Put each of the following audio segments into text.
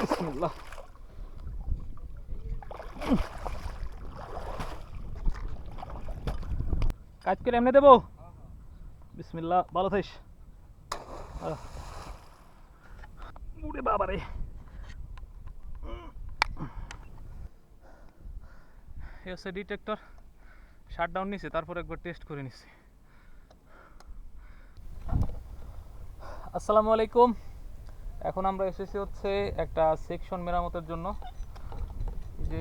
বিসমিল্লাহ। কাজ করে এমনি দেবো? বিসমিল্লাহ, ভালো থাকিস। আহ। বাবারে। এই হচ্ছে ডিটেক্টর শাট ডাউন নিছে, তারপর একবার টেস্ট করে নিছি। আসসালামু আলাইকুম। এখন আমরা এসেছি হচ্ছে একটা সেকশন মেরামতের জন্য। যে,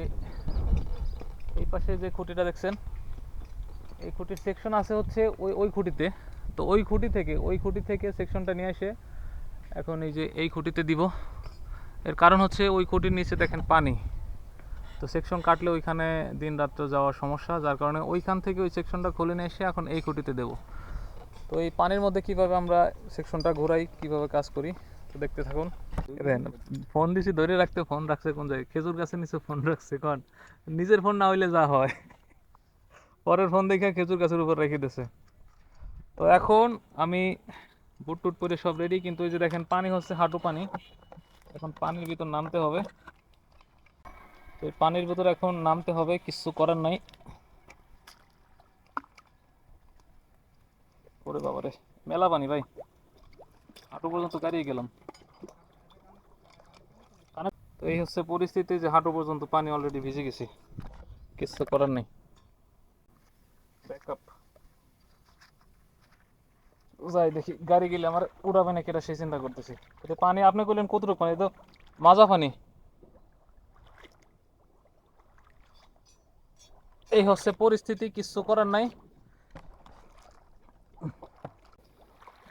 এই পাশে যে খুঁটিটা দেখছেন, এই খুঁটির সেকশন আছে হচ্ছে ওই ওই খুঁটিতে। তো ওই খুঁটি থেকে, ওই খুঁটি থেকে সেকশনটা নিয়ে এসে এখন এই যে এই খুঁটিতে দিব। এর কারণ হচ্ছে ওই খুঁটির নিচে দেখেন পানি। তো সেকশন কাটলে ওইখানে দিন রাত্র যাওয়ার সমস্যা, যার কারণে ওইখান থেকে ওই সেকশনটা খুলে নিয়ে এসে এখন এই খুঁটিতে দেব। তো এই পানির মধ্যে কীভাবে আমরা সেকশনটা ঘোরাই, কীভাবে কাজ করি দেখতে থাকুন। দেখেন ফোন দিছি ধরে রাখতে ফোন রাখছে কোন জায়গায়? খেজুর গাছের নিচে ফোন রাখছে কোন? নিজের ফোন না হইলে যা হয়। পরের ফোন দেখে খেজুর গাছের উপর রেখে দিছে। তো এখন আমি বুট টুট পরে সব রেডি কিন্তু ওই যে দেখেন পানি হচ্ছে হাঁটু পানি। এখন পানির ভিতর নামতে হবে। তো পানির ভিতর এখন নামতে হবে কিছু করার নাই। ওরে বাবারে মেলা পানি ভাই। হাঁটু পর্যন্ত দাঁড়িয়ে গেলাম। তো এই হচ্ছে পরিস্থিতি যে হাঁটু পর্যন্ত পানি অলরেডি ভিজে গেছি। কিছু করার নেই। যাই দেখি, গাড়ি গেলে আমার উড়াবে নাকি এটা সেই চিন্তা করতেছি। পানি আপনি করলেন কতটুকু পানি? তো মাজা পানি। এই হচ্ছে পরিস্থিতি, কিছু করার নাই।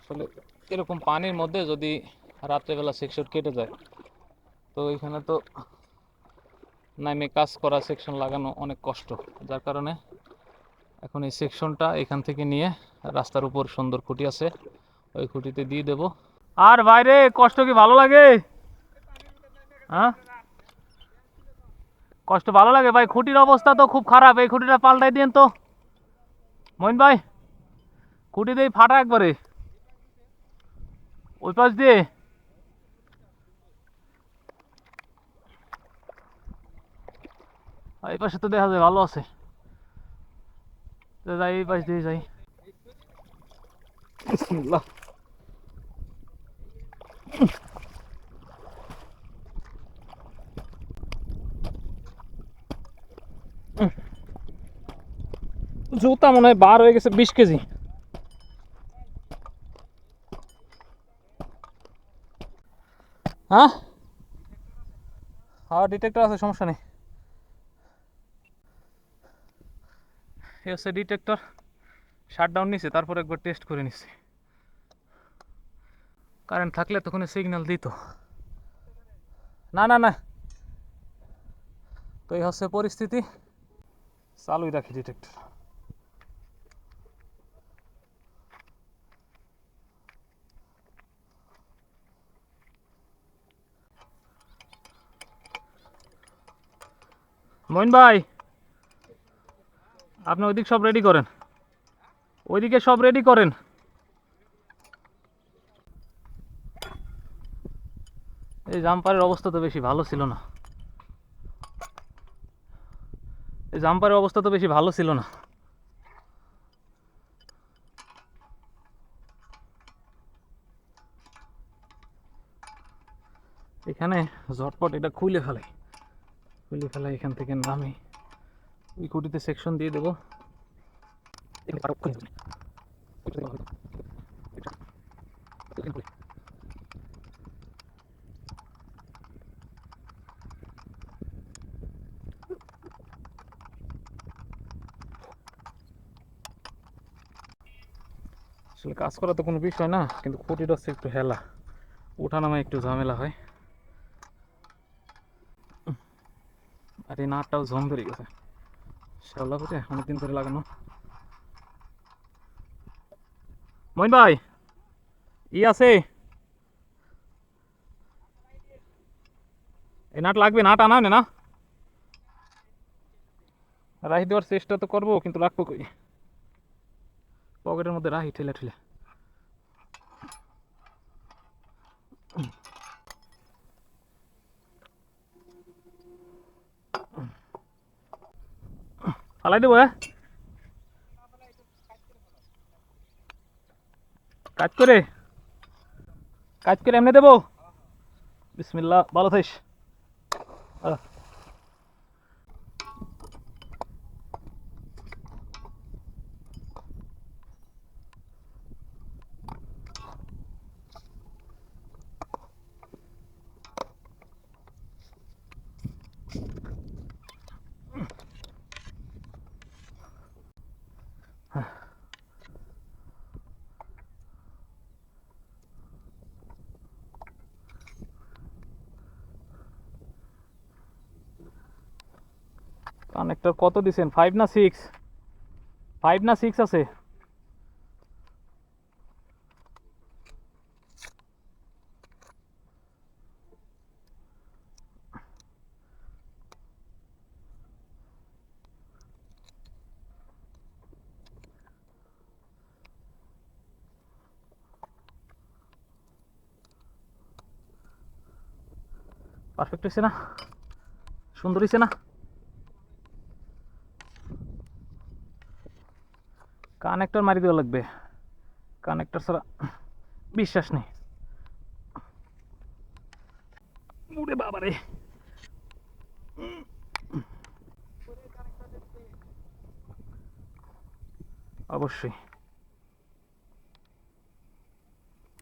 আসলে এরকম পানির মধ্যে যদি রাত্রেবেলা সেকশন কেটে যায় তো এখানে তো নামে কাজ করা সেকশন লাগানো অনেক কষ্ট। যার কারণে এখন এই সেকশনটা এখান থেকে নিয়ে রাস্তার উপর সুন্দর খুঁটি আছে, ওই খুঁটিতে দিয়ে দেব। আর বাইরে, কষ্ট কি ভালো লাগে? হ্যাঁ? কষ্ট ভালো লাগে? ভাই, খুঁটির অবস্থা তো খুব খারাপ। এই খুঁটিটা পাল্টাই দিন তো। মইন ভাই, খুঁটি দিয়ে ফাটা একবারে। ওই পাশ দিয়ে। এই পাশে তো দেখা যায় ভালো আছে। যাই, এই পাশ দিয়ে যাই। জুতা মনে হয় বার হয়ে গেছে বিশ কেজি। হ্যাঁ? হ্যাঁ ডিটেক্টর আছে, সমস্যা নেই। হচ্ছে ডিটেক্টর শাট ডাউন নিছে, তারপর একবার টেস্ট করে নিছে। কারেন্ট থাকলে তখন সিগন্যাল দিত। না না না। তো এই হচ্ছে পরিস্থিতি। চালুই রাখি ডিটেক্টর মইন ভাই! আপনি ওইদিক সব রেডি করেন। ওইদিকে সব রেডি করেন। এই জাম্পারের অবস্থা তো বেশি ভালো ছিল না। এই জাম্পারের অবস্থা তো বেশি ভালো ছিল না। এখানে ঝটপট এটা খুলে ফেলে খুলে ফেলে এখান থেকে নামি কুটিতে সেকশন দিয়ে দেবো। আসলে কাজ করা তো কোনো বিষয় না কিন্তু খুঁটিটা হচ্ছে একটু হেলা। ওঠা নামে একটু ঝামেলা হয়। আর এই নাটটাও ঝম ধরে গেছে। শ্যাওলা করে অনেকদিন ধরে লাগানো। মইন ভাই, ই আছে? এ নাট লাগবে, নাট আনা না? রাহি দেওয়ার চেষ্টা তো করব, কিন্তু লাগবো কই? পকেটের মধ্যে রাহি ঠেলে ঠেলে। ফালাই দেবো হ্যাঁ? কাজ করে কাজ করে এমনি দেবো। বিসমিল্লা ভালো থাকিস। কানেক্টর কত দিছেন? ফাইভ না সিক্স ফাইভ না সিক্স আছে? পারফেক্ট হয়েছে না? সুন্দর হয়েছে না? কানেক্টর মারি দেওয়া লাগবে। কানেক্টর ছাড়া বিশ্বাস নেই। উরে বাবারে অবশ্যই।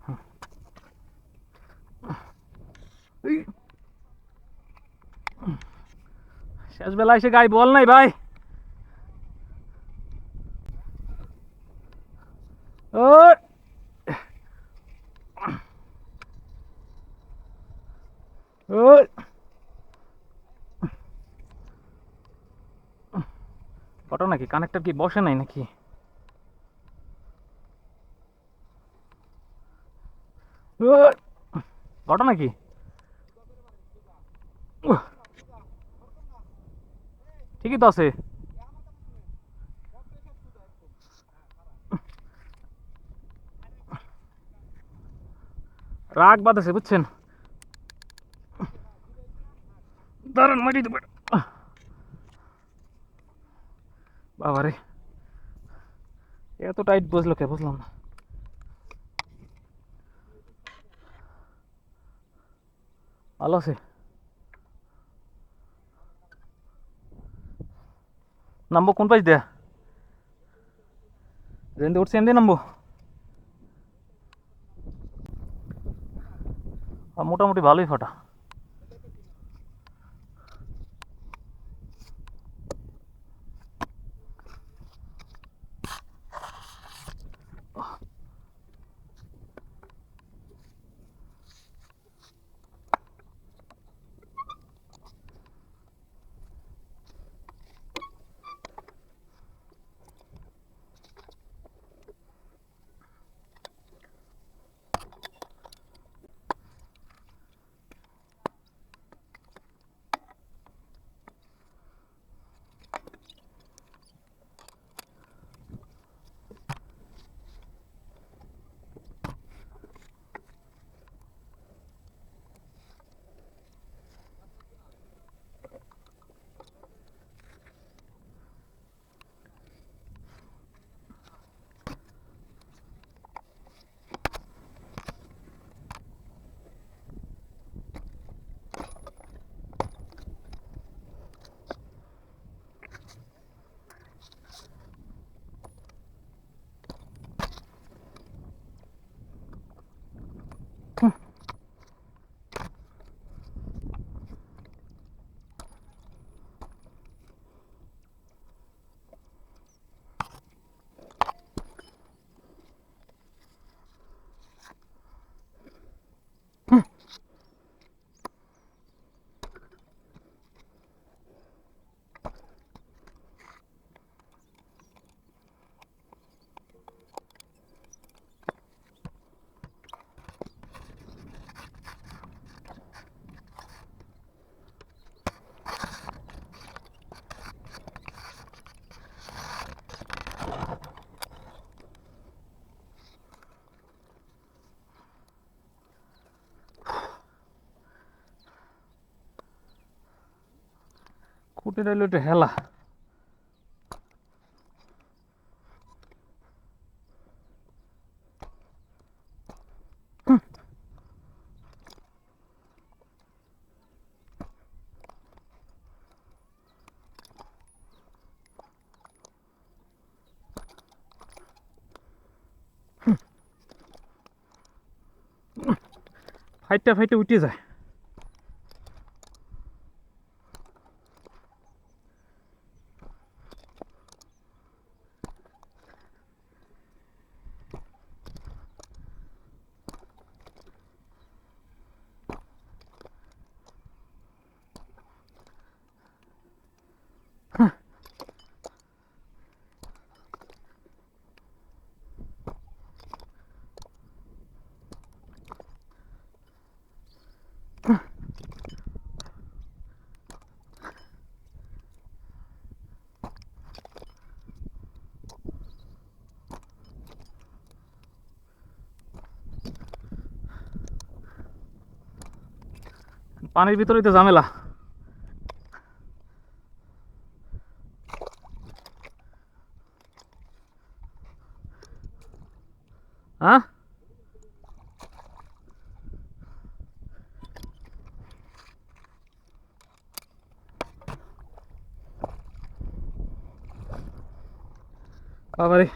হুম। শেষ বেলা এসে গাই বল নাই ভাই ওই ওই ফটো নাকি? কানেক্টর কি বসে নাই নাকি? ঘটনা কি ঠিকই তো আছে। রাগ বাঁধেছে, বুঝছেন? দাঁড়ান মাটি দেবো। বাবারে। এত টাইট বসল কে? বুঝলাম না। ভালো আছে। নামবো কোন পাশ দেয়া? যেন উঠছি এমনি নামবো। মোটামুটি ভালোই ফাটা। কপিটা হলো একটা হেলা। ফাইটা ফাইটে উঠে যায়। পানির ভিতরেই তো ঝামেলা। হ্যাঁ? বাবারে।